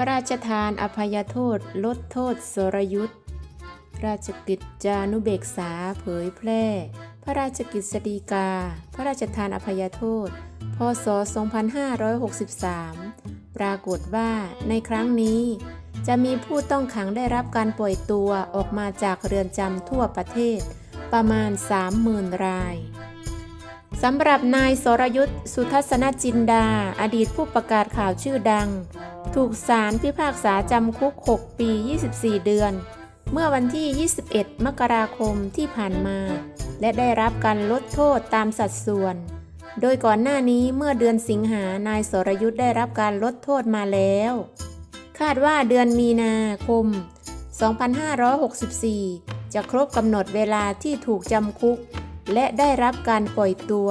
พระราชทานอภัยโทษ ลดโทษสรยุทธราชกิจจานุเบกษาเผยแพร่ พระราชกิจสฎีกา พระราชทานอภัยโทษ พศ 2563 ปรากฏว่าในครั้งนี้ จะมีผู้ต้องขังได้รับการปล่อยตัวออกมาจากเรือนจำทั่วประเทศ ประมาณ 30,000 รายสำหรับนายสรยุทธ์สุทัศนจินดา อดีตผู้ประกาศข่าวชื่อดัง ถูกศาลพิพากษาจำคุก 6 ปี 24 เดือน เมื่อวันที่ 21 มกราคมที่ผ่านมา และได้รับการลดโทษตามสัดส่วน โดยก่อนหน้านี้เมื่อเดือนสิงหานายสรยุทธ์ได้รับการลดโทษมาแล้ว คาดว่าเดือนมีนาคม 2564 จะครบกำหนดเวลาที่ถูกจำคุก และได้รับการปล่อยตัว